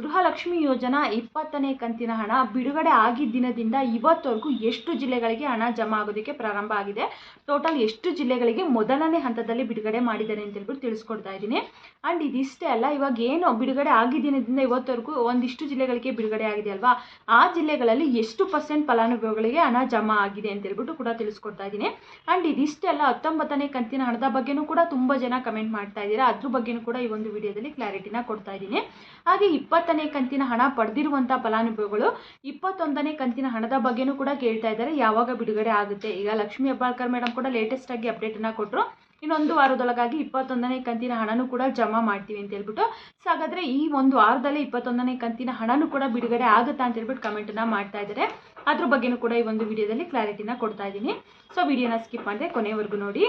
ಗೃಹಲಕ್ಷ್ಮಿ ಯೋಜನಾ ಇಪ್ಪತ್ತನೇ ಕಂತಿನ ಹಣ ಬಿಡುಗಡೆ ಆಗಿದ್ದ ದಿನದಿಂದ ಇವತ್ತವರೆಗೂ ಎಷ್ಟು ಜಿಲ್ಲೆಗಳಿಗೆ ಹಣ ಜಮಾ ಆಗೋದಕ್ಕೆ ಪ್ರಾರಂಭ ಆಗಿದೆ. ಟೋಟಲ್ ಎಷ್ಟು ಜಿಲ್ಲೆಗಳಿಗೆ ಮೊದಲನೇ ಹಂತದಲ್ಲಿ ಬಿಡುಗಡೆ ಮಾಡಿದ್ದಾರೆ ಅಂತ ಹೇಳ್ಬಿಟ್ಟು ತಿಳಿಸ್ಕೊಡ್ತಾ ಇದ್ದೀನಿ. ಆ್ಯಂಡ್ ಇದಿಷ್ಟೇ ಅಲ್ಲ, ಇವಾಗ ಏನು ಬಿಡುಗಡೆ ಆಗಿದ್ದ ದಿನದಿಂದ ಇವತ್ತವರೆಗೂ ಒಂದಿಷ್ಟು ಜಿಲ್ಲೆಗಳಿಗೆ ಬಿಡುಗಡೆ ಆಗಿದೆ ಅಲ್ವಾ? ಆ ಜಿಲ್ಲೆಗಳಲ್ಲಿ ಎಷ್ಟು ಪರ್ಸೆಂಟ್ ಫಲಾನುಭವಿಗಳಿಗೆ ಹಣ ಜಮಾ ಆಗಿದೆ ಅಂತ ಹೇಳ್ಬಿಟ್ಟು ಕೂಡ ತಿಳಿಸ್ಕೊಡ್ತಾ ಇದ್ದೀನಿ. ಆ್ಯಂಡ್ ಇದಿಷ್ಟೇ ಅಲ್ಲ, ಹತ್ತೊಂಬತ್ತನೇ ಕಂತಿನ ಹಣದ ಬಗ್ಗೆನೂ ಕೂಡ ತುಂಬ ಜನ ಕಮೆಂಟ್ ಮಾಡ್ತಾ ಇದ್ದೀರಾ. ಅದ್ರ ಬಗ್ಗೆನೂ ಕೂಡ ಈ ಒಂದು ವಿಡಿಯೋದಲ್ಲಿ ಕ್ಲಾರಿಟಿನ ಕೊಡ್ತಾ ಇದ್ದೀನಿ. ಹಾಗೆ ಇಪ್ಪತ್ತನೇ ಕಂತಿನ ಹಣ ಪಡೆದಿರುವಂಥ ಫಲಾನುಭವಿಗಳು ಇಪ್ಪತ್ತೊಂದನೇ ಕಂತಿನ ಹಣದ ಬಗ್ಗೆನೂ ಕೂಡ ಕೇಳ್ತಾ ಇದ್ದಾರೆ. ಯಾವಾಗ ಬಿಡುಗಡೆ ಆಗುತ್ತೆ? ಈಗ ಲಕ್ಷ್ಮೀ ಹೆಬ್ಬಾಳ್ಕರ್ ಮೇಡಮ್ ಕೂಡ ಲೇಟೆಸ್ಟ್ ಆಗಿ ಅಪ್ಡೇಟನ್ನು ಕೊಟ್ಟರು ಇನ್ನೊಂದು ವಾರದೊಳಗಾಗಿ ಇಪ್ಪತ್ತೊಂದನೇ ಕಂತಿನ ಹಣನೂ ಕೂಡ ಜಮಾ ಮಾಡ್ತೀವಿ ಅಂತ ಹೇಳ್ಬಿಟ್ಟು. ಸೊ ಹಾಗಾದರೆ ಈ ಒಂದು ವಾರದಲ್ಲಿ ಇಪ್ಪತ್ತೊಂದನೇ ಕಂತಿನ ಹಣನೂ ಕೂಡ ಬಿಡುಗಡೆ ಆಗುತ್ತಾ ಅಂತ ಹೇಳ್ಬಿಟ್ಟು ಕಮೆಂಟನ್ನು ಮಾಡ್ತಾ ಇದ್ದಾರೆ. ಅದ್ರ ಬಗ್ಗೆನೂ ಕೂಡ ಈ ಒಂದು ವಿಡಿಯೋದಲ್ಲಿ ಕ್ಲಾರಿಟಿನ ಕೊಡ್ತಾ ಇದ್ದೀನಿ. ಸೊ ವಿಡಿಯೋನ ಸ್ಕಿಪ್ ಮಾಡಿದೆ ಕೊನೆವರೆಗೂ ನೋಡಿ.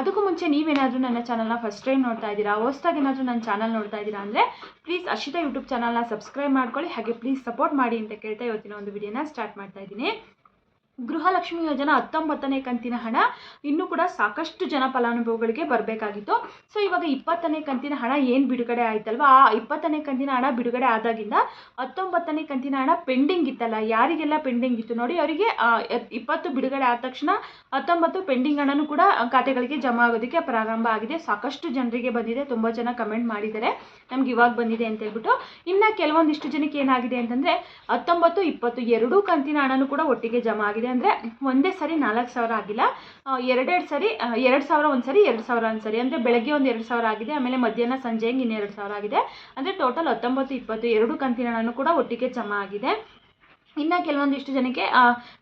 ಅದಕ್ಕೂ ಮುಂಚೆ ನೀವೇನಾದರೂ ನನ್ನ ಚಾನಲ್ನ ಫಸ್ಟ್ ಟೈಮ್ ನೋಡ್ತಾ ಇದ್ದೀರಾ ಹೊಸ್ದಾಗಿ ಏನಾದರೂ ನನ್ನ ಚಾನಲ್ ನೋಡ್ತಾ ಇದ್ದೀರಾ ಅಂದರೆ ಪ್ಲೀಸ್ ಅರ್ಷಿತಾ ಯೂಟ್ಯೂಬ್ ಚಾನಲ್ನ ಸಬ್ಸ್ಕ್ರೈಬ್ ಮಾಡ್ಕೊಳ್ಳಿ, ಹಾಗೆ ಪ್ಲೀಸ್ ಸಪೋರ್ಟ್ ಮಾಡಿ ಅಂತ ಕೇಳ್ತಾ ಇವತ್ತಿನ ಒಂದು ವಿಡಿಯೋನ ಸ್ಟಾರ್ಟ್ ಮಾಡ್ತಾ ಇದ್ದೀನಿ. ಗೃಹಲಕ್ಷ್ಮಿ ಯೋಜನಾ ಹತ್ತೊಂಬತ್ತನೇ ಕಂತಿನ ಹಣ ಇನ್ನೂ ಕೂಡ ಸಾಕಷ್ಟು ಜನ ಫಲಾನುಭವಿಗಳಿಗೆ ಬರಬೇಕಾಗಿತ್ತು. ಸೊ ಇವಾಗ ಇಪ್ಪತ್ತನೇ ಕಂತಿನ ಹಣ ಏನು ಬಿಡುಗಡೆ ಆಯ್ತಲ್ವ? ಆ ಇಪ್ಪತ್ತನೇ ಕಂತಿನ ಹಣ ಬಿಡುಗಡೆ ಆದಾಗಿಂದ ಹತ್ತೊಂಬತ್ತನೇ ಕಂತಿನ ಹಣ ಪೆಂಡಿಂಗ್ ಇತ್ತಲ್ಲ, ಯಾರಿಗೆಲ್ಲ ಪೆಂಡಿಂಗ್ ಇತ್ತು ನೋಡಿ, ಅವರಿಗೆ ಇಪ್ಪತ್ತು ಬಿಡುಗಡೆ ಆದ ತಕ್ಷಣ ಹತ್ತೊಂಬತ್ತು ಪೆಂಡಿಂಗ್ ಹಣನೂ ಕೂಡ ಖಾತೆಗಳಿಗೆ ಜಮಾ ಆಗೋದಕ್ಕೆ ಪ್ರಾರಂಭ ಆಗಿದೆ. ಸಾಕಷ್ಟು ಜನರಿಗೆ ಬಂದಿದೆ, ತುಂಬ ಜನ ಕಮೆಂಟ್ ಮಾಡಿದ್ದಾರೆ. ನಮ್ಗೆ ಇವಾಗ ಬಂದಿದೆ ಅಂತ ಹೇಳ್ಬಿಟ್ಟು. ಇನ್ನು ಕೆಲವೊಂದಿಷ್ಟು ಜನಕ್ಕೆ ಏನಾಗಿದೆ ಅಂತಂದರೆ ಹತ್ತೊಂಬತ್ತು, ಇಪ್ಪತ್ತು ಎರಡೂ ಕಂತಿನ ಹಣನೂ ಕೂಡ ಒಟ್ಟಿಗೆ ಜಮಾ ಆಗಿದೆ. ಅಂದರೆ ಒಂದೇ ಸರಿ ನಾಲ್ಕು ಸಾವಿರ ಆಗಿಲ್ಲ. ಎರಡೆರಡು ಸರಿ ಎರಡು ಸಾವಿರ ಒಂದು ಸರಿ, ಎರಡು ಸಾವಿರ ಒಂದು ಸರಿ. ಅಂದರೆ ಬೆಳಗ್ಗೆ ಒಂದು ಎರಡು ಸಾವಿರ ಆಗಿದೆ, ಆಮೇಲೆ ಮಧ್ಯಾಹ್ನ ಸಂಜೆ ಹಿಂಗೆ ಇನ್ನೆರಡು ಸಾವಿರ ಆಗಿದೆ. ಅಂದರೆ ಟೋಟಲ್ ಹತ್ತೊಂಬತ್ತು, ಇಪ್ಪತ್ತು, ಎರಡು ಕಂತಿನ ಕೂಡ ಒಟ್ಟಿಗೆ ಜಮಾ ಆಗಿದೆ. ಇನ್ನು ಕೆಲವೊಂದಿಷ್ಟು ಜನಕ್ಕೆ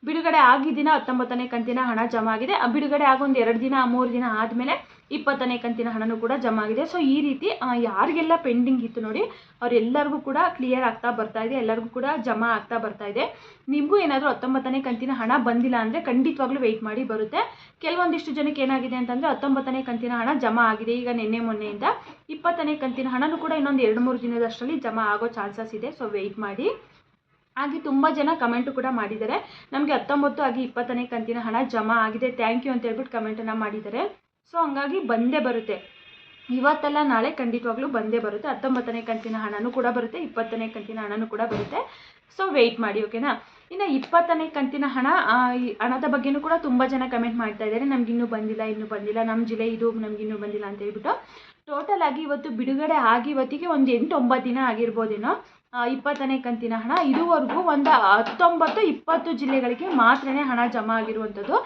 ಬಿಡುಗಡೆ ಆಗಿದ್ದಿನ ಹತ್ತೊಂಬತ್ತನೇ ಕಂತಿನ ಹಣ ಜಮಾ ಆಗಿದೆ ಆ, ಬಿಡುಗಡೆ ಆಗೊಂದು ಎರಡು ದಿನ, ಮೂರು ದಿನ ಆದಮೇಲೆ ಇಪ್ಪತ್ತನೇ ಕಂತಿನ ಹಣನೂ ಕೂಡ ಜಮಾ ಆಗಿದೆ ಸೊ ಈ ರೀತಿ ಯಾರಿಗೆಲ್ಲ ಪೆಂಡಿಂಗ್ ಇತ್ತು ನೋಡಿ, ಅವರೆಲ್ಲರಿಗೂ ಕೂಡ ಕ್ಲಿಯರ್ ಆಗ್ತಾ ಬರ್ತಾ ಇದೆ. ಎಲ್ಲರಿಗೂ ಕೂಡ ಜಮಾ ಆಗ್ತಾ ಬರ್ತಾ ಇದೆ. ನಿಮಗೂ ಏನಾದರೂ ಹತ್ತೊಂಬತ್ತನೇ ಕಂತಿನ ಹಣ ಬಂದಿಲ್ಲ ಅಂದರೆ ಖಂಡಿತವಾಗ್ಲೂ ವೆಯ್ಟ್ ಮಾಡಿ ಬರುತ್ತೆ. ಕೆಲವೊಂದಿಷ್ಟು ಜನಕ್ಕೆ ಏನಾಗಿದೆ ಅಂತಂದರೆ ಹತ್ತೊಂಬತ್ತನೇ ಕಂತಿನ ಹಣ ಜಮಾ ಆಗಿದೆ. ಈಗ ನಿನ್ನೆ ಮೊನ್ನೆಯಿಂದ ಇಪ್ಪತ್ತನೇ ಕಂತಿನ ಹಣನೂ ಕೂಡ ಇನ್ನೊಂದು ಎರಡು ಮೂರು ದಿನದಷ್ಟರಲ್ಲಿ ಜಮಾ ಆಗೋ ಚಾನ್ಸಸ್ ಇದೆ. ಸೊ ವೆಯ್ಟ್ ಮಾಡಿ. ಹಾಗೆ ತುಂಬ ಜನ ಕಮೆಂಟು ಕೂಡ ಮಾಡಿದ್ದಾರೆ. ನಮಗೆ ಹತ್ತೊಂಬತ್ತು ಆಗಿ ಇಪ್ಪತ್ತನೇ ಕಂತಿನ ಹಣ ಜಮಾ ಆಗಿದೆ. ಥ್ಯಾಂಕ್ ಯು ಅಂತ ಹೇಳ್ಬಿಟ್ಟು ಕಮೆಂಟನ್ನು ಮಾಡಿದ್ದಾರೆ. ಸೊ ಹಂಗಾಗಿ ಬಂದೇ ಬರುತ್ತೆ. ಇವತ್ತೆಲ್ಲ, ನಾಳೆ ಖಂಡಿತವಾಗ್ಲೂ ಬಂದೇ ಬರುತ್ತೆ. ಹತ್ತೊಂಬತ್ತನೇ ಕಂತಿನ ಹಣನೂ ಕೂಡ ಬರುತ್ತೆ. ಇಪ್ಪತ್ತನೇ ಕಂತಿನ ಹಣನೂ ಕೂಡ ಬರುತ್ತೆ. ಸೊ ವೆಯ್ಟ್ ಮಾಡಿ ಓಕೆನಾ ಇನ್ನು ಇಪ್ಪತ್ತನೇ ಕಂತಿನ ಹಣ ಹಣದ ಬಗ್ಗೆನೂ ಕೂಡ ತುಂಬ ಜನ ಕಮೆಂಟ್ ಮಾಡ್ತಾ ಇದ್ದಾರೆ. ನಮಗಿನ್ನೂ ಬಂದಿಲ್ಲ, ಇನ್ನೂ ಬಂದಿಲ್ಲ. ನಮ್ಮ ಜಿಲ್ಲೆ ಇದು, ನಮ್ಗೆ ಇನ್ನೂ ಬಂದಿಲ್ಲ ಅಂತ ಹೇಳ್ಬಿಟ್ಟು. ಟೋಟಲ್ ಆಗಿ ಇವತ್ತು ಬಿಡುಗಡೆ ಆಗಿ ಇವತ್ತಿಗೆ ಒಂದು ಎಂಟು ಒಂಬತ್ತು ದಿನ ಆಗಿರ್ಬೋದೇನೋ? ಇಪ್ಪತ್ತನೇ ಕಂತಿನ ಹಣ. ಇದುವರೆಗೂ ಒಂದು ಹತ್ತೊಂಬತ್ತು ಇಪ್ಪತ್ತು ಜಿಲ್ಲೆಗಳಿಗೆ ಮಾತ್ರನೇ ಹಣ ಜಮಾ ಆಗಿರುವಂಥದ್ದು.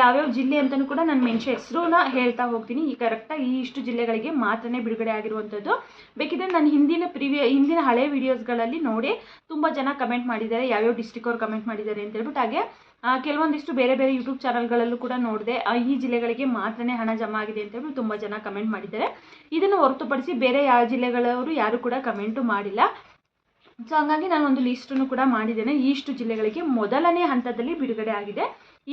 ಯಾವ್ಯಾವ ಜಿಲ್ಲೆ ಅಂತಲೂ ಕೂಡ ನಾನು ಮೆನ್ಷನ್ ಹೆಸರನ್ನ ಹೇಳ್ತಾ ಹೋಗ್ತೀನಿ. ಈ ಕರೆಕ್ಟಾಗಿ ಈ ಇಷ್ಟು ಜಿಲ್ಲೆಗಳಿಗೆ ಮಾತ್ರನೇ ಬಿಡುಗಡೆ ಆಗಿರುವಂಥದ್ದು. ಬೇಕಿದ್ರೆ ನಾನು ಹಿಂದಿನ ಪ್ರಿವಿಯ ಹಿಂದಿನ ಹಳೆ ವಿಡಿಯೋಸ್ಗಳಲ್ಲಿ ನೋಡಿ. ತುಂಬ ಜನ ಕಮೆಂಟ್ ಮಾಡಿದ್ದಾರೆ, ಯಾವ್ಯಾವ ಡಿಸ್ಟಿಕ್ ಅವ್ರು ಕಮೆಂಟ್ ಮಾಡಿದ್ದಾರೆ ಅಂತ ಹೇಳ್ಬಿಟ್ಟು ಹಾಗೆ ಕೆಲವೊಂದಿಷ್ಟು ಬೇರೆ ಬೇರೆ ಯೂಟ್ಯೂಬ್ ಚಾನಲ್ಗಳಲ್ಲೂ ಕೂಡ ನೋಡಿದೆ ಈ ಜಿಲ್ಲೆಗಳಿಗೆ ಮಾತ್ರನೇ ಹಣ ಜಮಾ ಆಗಿದೆ ಅಂತ ಹೇಳ್ಬಿಟ್ಟು ತುಂಬ ಜನ ಕಮೆಂಟ್ ಮಾಡಿದ್ದಾರೆ. ಇದನ್ನು ಹೊರತುಪಡಿಸಿ ಬೇರೆ ಯಾವ ಜಿಲ್ಲೆಗಳವರು ಯಾರು ಕೂಡ ಕಮೆಂಟು ಮಾಡಿಲ್ಲ. ಸೊ ಹಂಗಾಗಿ ನಾನು ಒಂದು ಲಿಸ್ಟನ್ನು ಕೂಡ ಮಾಡಿದ್ದೇನೆ. ಇಷ್ಟು ಜಿಲ್ಲೆಗಳಿಗೆ ಮೊದಲನೇ ಹಂತದಲ್ಲಿ ಬಿಡುಗಡೆ ಆಗಿದೆ,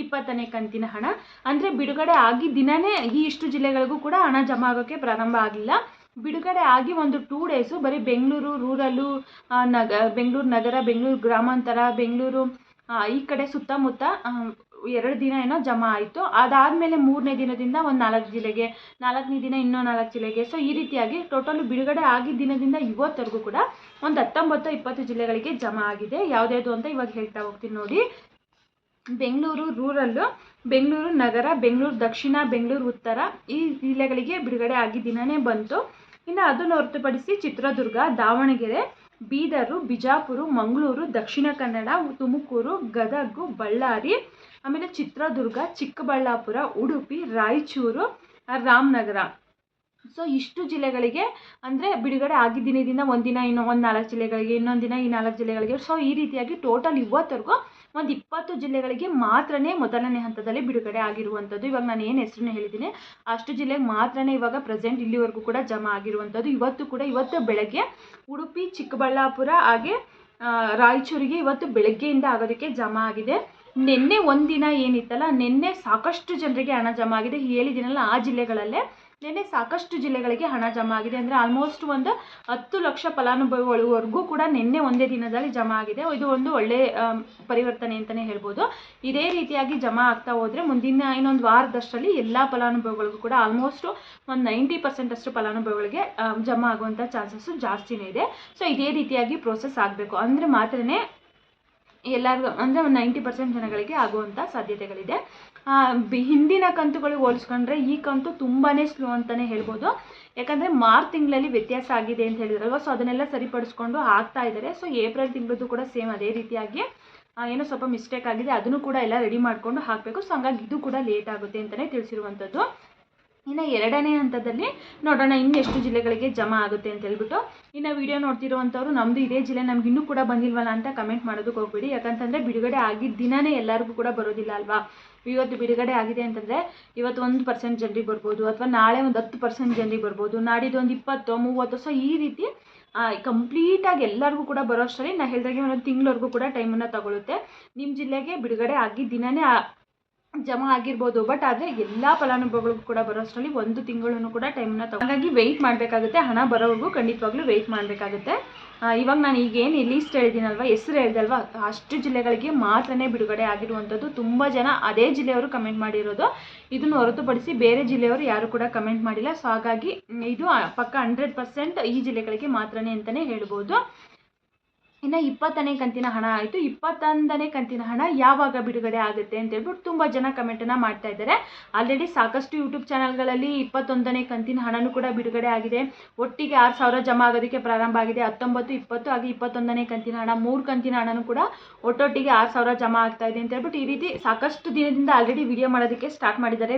ಇಪ್ಪತ್ತನೇ ಕಂತಿನ ಹಣ. ಅಂದರೆ ಬಿಡುಗಡೆ ಆಗಿ ದಿನವೇ ಈ ಇಷ್ಟು ಜಿಲ್ಲೆಗಳಿಗೂ ಕೂಡ ಹಣ ಜಮಾ ಆಗೋಕ್ಕೆ ಪ್ರಾರಂಭ ಆಗಿಲ್ಲ. ಬಿಡುಗಡೆ ಆಗಿ ಒಂದು ಟೂ ಡೇಸು ಬರೀ ಬೆಂಗಳೂರು, ರೂರಲ್ಲು ನಗ, ಬೆಂಗಳೂರು ನಗರ, ಬೆಂಗಳೂರು ಗ್ರಾಮಾಂತರ, ಬೆಂಗಳೂರು ಈ ಕಡೆ ಸುತ್ತಮುತ್ತ ಎರಡು ದಿನ ಏನೋ ಜಮಾ ಆಯಿತು. ಅದಾದಮೇಲೆ ಮೂರನೇ ದಿನದಿಂದ ಒಂದು ನಾಲ್ಕು ಜಿಲ್ಲೆಗೆ, ನಾಲ್ಕನೇ ದಿನ ಇನ್ನೂ ನಾಲ್ಕು ಜಿಲ್ಲೆಗೆ. ಸೊ ಈ ರೀತಿಯಾಗಿ ಟೋಟಲ್ ಬಿಡುಗಡೆ ಆಗಿದ್ದ ದಿನದಿಂದ ಇವತ್ತರೆಗೂ ಕೂಡ ಒಂದು ಹತ್ತೊಂಬತ್ತು, ಇಪ್ಪತ್ತು ಜಿಲ್ಲೆಗಳಿಗೆ ಜಮಾ ಆಗಿದೆ. ಯಾವುದ್ಯಾವುದು ಅಂತ ಇವಾಗ ಹೇಳ್ತಾ ಹೋಗ್ತೀನಿ ನೋಡಿ. ಬೆಂಗಳೂರು ರೂರಲ್ಲು, ಬೆಂಗಳೂರು ನಗರ, ಬೆಂಗಳೂರು ದಕ್ಷಿಣ, ಬೆಂಗಳೂರು ಉತ್ತರ ಈ ಜಿಲ್ಲೆಗಳಿಗೆ ಬಿಡುಗಡೆ ಆಗಿ ದಿನವೇ ಬಂತು. ಇನ್ನು ಅದನ್ನು ಹೊರತುಪಡಿಸಿ ಚಿತ್ರದುರ್ಗ, ದಾವಣಗೆರೆ, ಬೀದರು, ಬಿಜಾಪುರ, ಮಂಗಳೂರು, ದಕ್ಷಿಣ ಕನ್ನಡ, ತುಮಕೂರು, ಗದಗ, ಬಳ್ಳಾರಿ, ಆಮೇಲೆ ಚಿತ್ರದುರ್ಗ, ಚಿಕ್ಕಬಳ್ಳಾಪುರ, ಉಡುಪಿ, ರಾಯಚೂರು, ರಾಮನಗರ. ಸೊ ಇಷ್ಟು ಜಿಲ್ಲೆಗಳಿಗೆ ಅಂದರೆ ಬಿಡುಗಡೆ ಆಗಿದ್ದ ದಿನದಿಂದ ಒಂದಿನ ಇನ್ನೂ ಒಂದು ನಾಲ್ಕು ಜಿಲ್ಲೆಗಳಿಗೆ, ಇನ್ನೊಂದು ದಿನ ಈ ನಾಲ್ಕು ಜಿಲ್ಲೆಗಳಿಗೆ. ಸೊ ಈ ರೀತಿಯಾಗಿ ಟೋಟಲ್ ಇವತ್ತರೆಗೂ ಒಂದು ಇಪ್ಪತ್ತು ಜಿಲ್ಲೆಗಳಿಗೆ ಮಾತ್ರನೇ ಮೊದಲನೇ ಹಂತದಲ್ಲಿ ಬಿಡುಗಡೆ ಆಗಿರುವಂಥದ್ದು. ಇವಾಗ ನಾನು ಏನು ಹೆಸರನ್ನ ಹೇಳಿದ್ದೀನಿ? ಅಷ್ಟು ಜಿಲ್ಲೆಗೆ ಮಾತ್ರನೇ ಇವಾಗ ಪ್ರೆಸೆಂಟ್ ಇಲ್ಲಿವರೆಗೂ ಕೂಡ ಜಮಾ ಆಗಿರುವಂಥದ್ದು. ಇವತ್ತು ಕೂಡ ಇವತ್ತು ಬೆಳಗ್ಗೆ ಉಡುಪಿ, ಚಿಕ್ಕಬಳ್ಳಾಪುರ ಹಾಗೆ ರಾಯಚೂರಿಗೆ ಇವತ್ತು ಬೆಳಗ್ಗೆಯಿಂದ ಆಗೋದಕ್ಕೆ ಜಮಾ ಆಗಿದೆ. ನಿನ್ನೆ ಒಂದಿನ ಏನಿತ್ತಲ್ಲ, ನಿನ್ನೆ ಸಾಕಷ್ಟು ಜನರಿಗೆ ಹಣ ಜಮಾ ಆಗಿದೆ. ಹೇಳಿದ್ದೀನಲ್ಲ ಆ ಜಿಲ್ಲೆಗಳಲ್ಲೇ ನಿನ್ನೆ ಸಾಕಷ್ಟು ಜಿಲ್ಲೆಗಳಿಗೆ ಹಣ ಜಮಾ ಆಗಿದೆ ಅಂದರೆ ಆಲ್ಮೋಸ್ಟ್ ಒಂದು ಹತ್ತು ಲಕ್ಷ ಫಲಾನುಭವಿಗಳವರೆಗೂ ಕೂಡ ನಿನ್ನೆ ಒಂದೇ ದಿನದಲ್ಲಿ ಜಮಾ ಆಗಿದೆ. ಇದು ಒಂದು ಒಳ್ಳೆ ಪರಿವರ್ತನೆ ಅಂತಲೇ ಹೇಳ್ಬೋದು. ಇದೇ ರೀತಿಯಾಗಿ ಜಮಾ ಆಗ್ತಾ ಹೋದರೆ ಮುಂದಿನ ಇನ್ನೊಂದು ವಾರದಷ್ಟರಲ್ಲಿ ಎಲ್ಲ ಫಲಾನುಭವಿಗಳಿಗೂ ಕೂಡ ಆಲ್ಮೋಸ್ಟ್ ಒಂದು ನೈಂಟಿ ಪರ್ಸೆಂಟ್ ಅಷ್ಟು ಫಲಾನುಭವಿಗಳಿಗೆ ಜಮಾ ಆಗುವಂಥ ಚಾನ್ಸಸ್ಸು ಜಾಸ್ತಿನೇ ಇದೆ. ಸೊ ಇದೇ ರೀತಿಯಾಗಿ ಪ್ರೋಸೆಸ್ ಆಗಬೇಕು. ಅಂದರೆ ಮಾತ್ರನೇ ಎಲ್ಲರಿಗೂ, ಅಂದರೆ ಒಂದು ನೈಂಟಿ ಪರ್ಸೆಂಟ್ ಜನಗಳಿಗೆ ಆಗುವಂಥ ಸಾಧ್ಯತೆಗಳಿದೆ. ಬಿ- ಹಿಂದಿನ ಕಂತುಗಳಿಗೆ ಹೋಲಿಸ್ಕೊಂಡ್ರೆ ಈ ಕಂತು ತುಂಬಾ ಸ್ಲೋ ಅಂತಲೇ ಹೇಳ್ಬೋದು. ಯಾಕಂದರೆ ಮಾರ್ಚ್ ತಿಂಗಳಲ್ಲಿ ವ್ಯತ್ಯಾಸ ಆಗಿದೆ ಅಂತ ಹೇಳಿದ್ರಲ್ವ, ಸೊ ಅದನ್ನೆಲ್ಲ ಸರಿಪಡಿಸ್ಕೊಂಡು ಹಾಕ್ತಾ ಇದ್ದಾರೆ. ಸೊ ಏಪ್ರಿಲ್ ತಿಂಗಳದ್ದು ಕೂಡ ಸೇಮ್ ಅದೇ ರೀತಿಯಾಗಿ ಏನೋ ಸ್ವಲ್ಪ ಮಿಸ್ಟೇಕ್ ಆಗಿದೆ, ಅದನ್ನು ಕೂಡ ಎಲ್ಲ ರೆಡಿ ಮಾಡಿಕೊಂಡು ಹಾಕಬೇಕು. ಸೊ ಹಂಗಾಗಿ ಇದು ಕೂಡ ಲೇಟ್ ಆಗುತ್ತೆ ಅಂತಲೇ ತಿಳಿಸಿರುವಂಥದ್ದು. ಇನ್ನು ಎರಡನೇ ಹಂತದಲ್ಲಿ ನೋಡೋಣ ಇನ್ನೆಷ್ಟು ಜಿಲ್ಲೆಗಳಿಗೆ ಜಮಾ ಆಗುತ್ತೆ ಅಂತ ಹೇಳ್ಬಿಟ್ಟು. ಇನ್ನು ವಿಡಿಯೋ ನೋಡ್ತಿರುವಂಥವ್ರು ನಮ್ಮದು ಇದೇ ಜಿಲ್ಲೆ, ನಮ್ಗೆ ಇನ್ನೂ ಕೂಡ ಬಂದಿಲ್ವಲ್ಲ ಅಂತ ಕಮೆಂಟ್ ಮಾಡೋದಕ್ಕೆ ಹೋಗ್ಬೇಡಿ. ಯಾಕಂತಂದರೆ ಬಿಡುಗಡೆ ಆಗಿದ್ದ ದಿನನೇ ಎಲ್ಲರಿಗೂ ಕೂಡ ಬರೋದಿಲ್ಲ ಅಲ್ವಾ? ಇವತ್ತು ಬಿಡುಗಡೆ ಆಗಿದೆ ಅಂತಂದರೆ ಇವತ್ತು ಒಂದು ಪರ್ಸೆಂಟ್ ಜನರಿಗೆ ಬರ್ಬೋದು ಅಥವಾ ನಾಳೆ ಒಂದು ಹತ್ತು ಪರ್ಸೆಂಟ್ ಜನರಿಗೆ ಬರ್ಬೋದು, ನಾಡಿದ್ದು ಒಂದು ಇಪ್ಪತ್ತು, ಮೂವತ್ತು ಸೊ ಈ ರೀತಿ ಕಂಪ್ಲೀಟಾಗಿ ಎಲ್ಲರಿಗೂ ಕೂಡ ಬರೋ ಅಷ್ಟರಲ್ಲಿ ನಾ ಹೇಳಿದಾಗೆ ಒಂದು ತಿಂಗಳವರೆಗೂ ಕೂಡ ಟೈಮನ್ನು ತಗೊಳುತ್ತೆ. ನಿಮ್ಮ ಜಿಲ್ಲೆಗೆ ಬಿಡುಗಡೆ ಆಗಿ ದಿನನೇ ಜಮಾ ಆಗಿರ್ಬೋದು ಬಟ್ ಆದರೆ ಎಲ್ಲ ಫಲಾನುಭವಿಗಳಿಗೂ ಕೂಡ ಬರೋ ಅಷ್ಟರಲ್ಲಿ ಒಂದು ತಿಂಗಳನ್ನು ಕೂಡ ಟೈಮನ್ನ ಹಾಗಾಗಿ ವೆಯ್ಟ್ ಮಾಡಬೇಕಾಗುತ್ತೆ, ಹಣ ಬರೋವರೆಗೂ ಖಂಡಿತವಾಗ್ಲೂ ವೆಯ್ಟ್ ಮಾಡಬೇಕಾಗುತ್ತೆ. ಇವಾಗ ನಾನು ಈಗೇನು ಲೀಸ್ಟ್ ಹೇಳಿದ್ದೀನಲ್ವ ಹೆಸರು ಹೇಳ್ದಲ್ವ, ಅಷ್ಟು ಜಿಲ್ಲೆಗಳಿಗೆ ಮಾತ್ರನೇ ಬಿಡುಗಡೆ ಆಗಿರುವಂಥದ್ದು. ತುಂಬ ಜನ ಅದೇ ಜಿಲ್ಲೆಯವರು ಕಮೆಂಟ್ ಮಾಡಿರೋದು. ಇದನ್ನು ಹೊರತುಪಡಿಸಿ ಬೇರೆ ಜಿಲ್ಲೆಯವರು ಯಾರು ಕೂಡ ಕಮೆಂಟ್ ಮಾಡಿಲ್ಲ. ಸೊ, ಹಾಗಾಗಿ ಇದು ಪಕ್ಕ ಹಂಡ್ರೆಡ್ ಪರ್ಸೆಂಟ್ ಈ ಜಿಲ್ಲೆಗಳಿಗೆ ಮಾತ್ರನೇ ಅಂತಲೇ ಹೇಳ್ಬೋದು. ಇನ್ನು ಇಪ್ಪತ್ತನೇ ಕಂತಿನ ಹಣ ಆಯಿತು. ಇಪ್ಪತ್ತೊಂದನೇ ಕಂತಿನ ಹಣ ಯಾವಾಗ ಬಿಡುಗಡೆ ಆಗುತ್ತೆ ಅಂತ ಹೇಳ್ಬಿಟ್ಟು ತುಂಬ ಜನ ಕಮೆಂಟನ್ನು ಮಾಡ್ತಾ ಇದ್ದಾರೆ. ಆಲ್ರೆಡಿ ಸಾಕಷ್ಟು ಯೂಟ್ಯೂಬ್ ಚಾನಲ್ಗಳಲ್ಲಿ ಇಪ್ಪತ್ತೊಂದನೇ ಕಂತಿನ ಹಣನೂ ಕೂಡ ಬಿಡುಗಡೆ ಆಗಿದೆ. ಒಟ್ಟಿಗೆ ಆರು ಸಾವಿರ ಜಮಾ ಆಗೋದಕ್ಕೆ ಪ್ರಾರಂಭ ಆಗಿದೆ. ಹತ್ತೊಂಬತ್ತು, ಇಪ್ಪತ್ತು, ಹಾಗೆ ಇಪ್ಪತ್ತೊಂದನೇ ಕಂತಿನ ಹಣ, ಮೂರು ಕಂತಿನ ಹಣನೂ ಕೂಡ ಒಟ್ಟೊಟ್ಟಿಗೆ ಆರು ಸಾವಿರ ಜಮಾ ಆಗ್ತಾ ಇದೆ ಅಂತ ಹೇಳ್ಬಿಟ್ಟು ಈ ರೀತಿ ಸಾಕಷ್ಟು ದಿನದಿಂದ ಆಲ್ರೆಡಿ ವಿಡಿಯೋ ಮಾಡೋದಕ್ಕೆ ಸ್ಟಾರ್ಟ್ ಮಾಡಿದ್ದಾರೆ.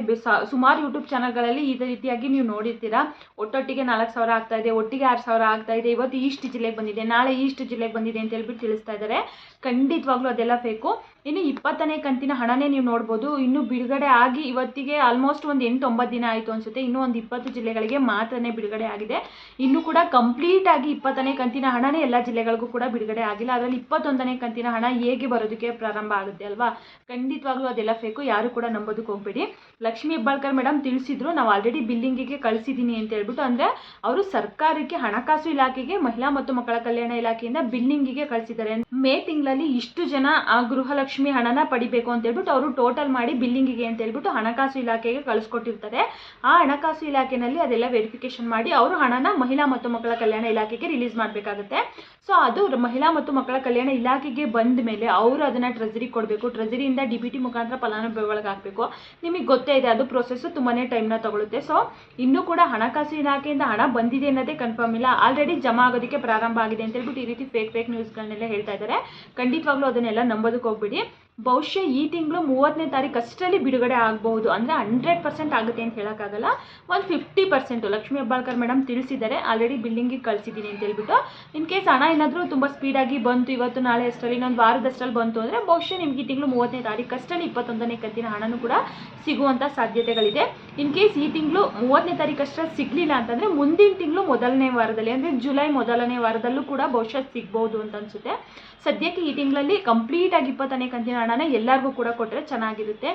ಸುಮಾರು ಯೂಟ್ಯೂಬ್ ಚಾನಲ್ಗಳಲ್ಲಿ ಇದೇ ರೀತಿಯಾಗಿ ನೀವು ನೋಡಿರ್ತೀರಾ. ಒಟ್ಟೊಟ್ಟಿಗೆ ನಾಲ್ಕು ಸಾವಿರ ಆಗ್ತಾ ಇದೆ, ಒಟ್ಟಿಗೆ ಆರು ಸಾವಿರ ಆಗ್ತಾ ಇದೆ. ಇವತ್ತು ಈಸ್ಟ್ ಜಿಲ್ಲೆಗೆ ಬಂದಿದೆ, ನಾಳೆ ಈಸ್ಟ್ ಜಿಲ್ಲೆಗೆ ಬಂದಿದೆ. ಅಂತ ಹೇಳ್ಬಿಟ್ಟು ತಿಳಿಸ್ತಾ ಇದ್ದಾರೆ ಖಂಡಿತವಾಗ್ಲೂ ಅದೆಲ್ಲ ಫೇಕು ಇನ್ನು ಇಪ್ಪತ್ತನೇ ಕಂತಿನ ಹಣನೇ ನೀವು ನೋಡ್ಬೋದು. ಇನ್ನು ಬಿಡುಗಡೆ ಆಗಿ ಇವತ್ತಿಗೆ ಆಲ್ಮೋಸ್ಟ್ ಒಂದು ಎಂಟು ಒಂಬತ್ತು ದಿನ ಆಯಿತು ಅನಿಸುತ್ತೆ. ಇನ್ನೂ ಒಂದು ಇಪ್ಪತ್ತು ಜಿಲ್ಲೆಗಳಿಗೆ ಮಾತ್ರನೇ ಬಿಡುಗಡೆ ಆಗಿದೆ. ಇನ್ನು ಕೂಡ ಕಂಪ್ಲೀಟ್ ಆಗಿ ಇಪ್ಪತ್ತನೇ ಕಂತಿನ ಹಣನೇ ಎಲ್ಲ ಜಿಲ್ಲೆಗಳಿಗೂ ಕೂಡ ಬಿಡುಗಡೆ ಆಗಿಲ್ಲ. ಅದರಲ್ಲಿ ಇಪ್ಪತ್ತೊಂದನೇ ಕಂತಿನ ಹಣ ಹೇಗೆ ಬರೋದಕ್ಕೆ ಪ್ರಾರಂಭ ಆಗುತ್ತೆ ಅಲ್ವಾ? ಖಂಡಿತವಾಗ್ಲೂ ಅದೆಲ್ಲ ಫೇಕು ಯಾರು ಕೂಡ ನಂಬೋದಕ್ಕೆ ಹೋಗ್ಬೇಡಿ. ಲಕ್ಷ್ಮೀ ಹೆಬ್ಬಾಳ್ಕರ್ ಮೇಡಮ್ ತಿಳಿಸಿದ್ರು, ನಾವು ಆಲ್ರೆಡಿ ಬಿಲ್ಲಿಂಗಿಗೆ ಕಳಿಸಿದ್ದೀನಿ ಅಂತ ಹೇಳ್ಬಿಟ್ಟು, ಅಂದರೆ ಅವರು ಸರ್ಕಾರಕ್ಕೆ ಹಣಕಾಸು ಇಲಾಖೆಗೆ, ಮಹಿಳಾ ಮತ್ತು ಮಕ್ಕಳ ಕಲ್ಯಾಣ ಇಲಾಖೆಯಿಂದ ಬಿಲ್ಲಿಂಗಿಗೆ ಕಳಿಸಿದ್ದಾರೆ. ಮೇ ತಿಂಗಳಲ್ಲಿ ಇಷ್ಟು ಜನ ಆ ಗೃಹಲಕ್ಷ್ಮಿ ಹಣನ ಪಡಿಬೇಕು ಅಂತ ಹೇಳ್ಬಿಟ್ಟು ಅವರು ಟೋಟಲ್ ಮಾಡಿ ಬಿಲ್ಲಿಂಗಿಗೆ ಅಂತ ಹೇಳ್ಬಿಟ್ಟು ಹಣಕಾಸು ಇಲಾಖೆಗೆ ಕಳಿಸ್ಕೊಟ್ಟಿರ್ತಾರೆ. ಆ ಹಣಕಾಸು ಇಲಾಖೆನಲ್ಲಿ ಅದೆಲ್ಲ ವೆರಿಫಿಕೇಶನ್ ಮಾಡಿ ಅವರು ಹಣನ ಮಹಿಳಾ ಮತ್ತು ಮಕ್ಕಳ ಕಲ್ಯಾಣ ಇಲಾಖೆಗೆ ರಿಲೀಸ್ ಮಾಡಬೇಕಾಗುತ್ತೆ. ಸೊ ಅದು ಮಹಿಳಾ ಮತ್ತು ಮಕ್ಕಳ ಕಲ್ಯಾಣ ಇಲಾಖೆಗೆ ಬಂದ ಮೇಲೆ ಅವರು ಅದನ್ನು ಟ್ರೆಜರಿ ಕೊಡಬೇಕು. ಟ್ರೆಜರಿಯಿಂದ ಡಿ ಬಿ ಟಿ ಮುಖಾಂತರ ಫಲಾನುಭವಿಗಳಿಗೆ ಹಾಕಬೇಕು. ನಿಮಗೆ ಗೊತ್ತೇ ಇದೆ, ಅದು ಪ್ರೊಸೆಸ್ಸು ತುಂಬಾ ಟೈಮ್ನ ತಗೊಳುತ್ತೆ. ಸೊ ಇನ್ನೂ ಕೂಡ ಹಣಕಾಸು ಇಲಾಖೆಯಿಂದ ಹಣ ಬಂದಿದೆ ಅನ್ನೋದೇ ಕನ್ಫರ್ಮ್ ಇಲ್ಲ. ಆಲ್ರೆಡಿ ಜಮಾ ಆಗೋದಕ್ಕೆ ಪ್ರಾರಂಭ ಆಗಿದೆ ಅಂತ ಹೇಳ್ಬಿಟ್ಟು ಈ ರೀತಿ ಫೇಕ್ ಫೇಕ್ ನ್ಯೂಸ್ಗಳನ್ನೆಲ್ಲ ಹೇಳ್ತಾ ಇದ್ದಾರೆ ಖಂಡಿತವಾಗ್ಲೂ ಅದನ್ನೆಲ್ಲ ನಂಬೋದಕ್ಕೆ ಹೋಗ್ಬಿಡಿ. ಬಹುಶಃ ಈ ತಿಂಗಳು ಮೂವತ್ತನೇ ತಾರೀಕು ಅಷ್ಟರಲ್ಲಿ ಬಿಡುಗಡೆ ಆಗಬಹುದು. ಅಂದರೆ ಹಂಡ್ರೆಡ್ ಪರ್ಸೆಂಟ್ ಆಗುತ್ತೆ ಅಂತ ಹೇಳೋಕ್ಕಾಗಲ್ಲ. ಒಂದು fifty percent Lakshmi Hebbalkar madam ತಿಳಿಸಿದ್ದಾರೆ. ಆಲ್ರೆಡಿ ಬಿಲ್ಡಿಂಗಿಗೆ ಕಳಿಸಿದ್ದೀನಿ ಅಂತ ಹೇಳ್ಬಿಟ್ಟು. ಇನ್ ಕೇಸ್ ಹಣ ಏನಾದರೂ ತುಂಬ ಸ್ಪೀಡಾಗಿ ಬಂತು, ಇವತ್ತು, ನಾಳೆ ಅಷ್ಟರಲ್ಲಿ, ಇನ್ನೊಂದು ವಾರದಷ್ಟರಲ್ಲಿ ಬಂತು ಅಂದರೆ ಬಹುಶಃ ನಿಮ್ಗೆ ಈ ತಿಂಗಳು ಮೂವತ್ತನೇ ತಾರೀಕು ಅಷ್ಟರಲ್ಲಿ ಇಪ್ಪತ್ತೊಂದನೇ ಕಂತಿನ ಹಣನೂ ಕೂಡ ಸಿಗುವಂಥ ಸಾಧ್ಯತೆಗಳಿದೆ. ಇನ್ ಕೇಸ್ ಈ ತಿಂಗಳು ಮೂವತ್ತನೇ ತಾರೀಕು ಅಷ್ಟರಲ್ಲಿ ಸಿಗಲಿಲ್ಲ ಅಂತಂದರೆ ಮುಂದಿನ ತಿಂಗಳು ಮೊದಲನೇ ವಾರದಲ್ಲಿ, ಅಂದರೆ ಜುಲೈ ಮೊದಲನೇ ವಾರದಲ್ಲೂ ಕೂಡ ಬಹುಶಃ ಸಿಗ್ಬೋದು ಅಂತ ಅನಿಸುತ್ತೆ. ಸದ್ಯಕ್ಕೆ ಈ ತಿಂಗಳಲ್ಲಿ ಕಂಪ್ಲೀಟಾಗಿ ಇಪ್ಪತ್ತನೇ ಕಂತಿನ ಹಣನ ಎಲ್ಲರಿಗೂ ಕೂಡ ಕೊಟ್ಟರೆ ಚೆನ್ನಾಗಿರುತ್ತೆ.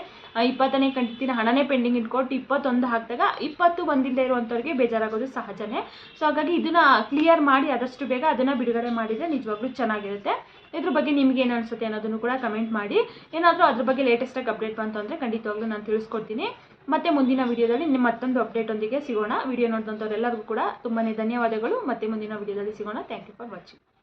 ಇಪ್ಪತ್ತನೇ ಕಂತಿನ ಹಣನೇ ಪೆಂಡಿಂಗ್ ಇಟ್ಕೊಟ್ಟು ಇಪ್ಪತ್ತೊಂದು ಹಾಕಿದಾಗ ಇಪ್ಪತ್ತು ಬಂದಿಲ್ಲದೆ ಇರುವಂಥವ್ರಿಗೆ ಬೇಜಾರಾಗೋದು ಸಹಜನೇ. ಸೊ ಹಾಗಾಗಿ ಇದನ್ನು ಕ್ಲಿಯರ್ ಮಾಡಿ ಆದಷ್ಟು ಬೇಗ ಅದನ್ನು ಬಿಡುಗಡೆ ಮಾಡಿದರೆ ನಿಜವಾಗ್ಲೂ ಚೆನ್ನಾಗಿರುತ್ತೆ. ಇದ್ರ ಬಗ್ಗೆ ನಿಮ್ಗೆ ಏನು ಅನಿಸುತ್ತೆ ಅನ್ನೋದನ್ನು ಕೂಡ ಕಮೆಂಟ್ ಮಾಡಿ. ಏನಾದರೂ ಅದ್ರ ಬಗ್ಗೆ ಲೇಟೆಸ್ಟಾಗಿ ಅಪ್ಡೇಟ್ ಬಂತು ಅಂದರೆ ಖಂಡಿತವಾಗ್ಲೂ ನಾನು ತಿಳಿಸ್ಕೊಡ್ತೀನಿ. ಮತ್ತೆ ಮುಂದಿನ ವಿಡಿಯೋದಲ್ಲಿ ನಿಮ್ಮ ಮತ್ತೊಂದು ಅಪ್ಡೇಟೊಂದಿಗೆ ಸಿಗೋಣ. ವಿಡಿಯೋ ನೋಡಿದಂಥವ್ರೆಲ್ಲರಿಗೂ ಕೂಡ ತುಂಬಾ ಧನ್ಯವಾದಗಳು. ಮತ್ತೆ ಮುಂದಿನ ವಿಡಿಯೋದಲ್ಲಿ ಸಿಗೋಣ. Thank you for watching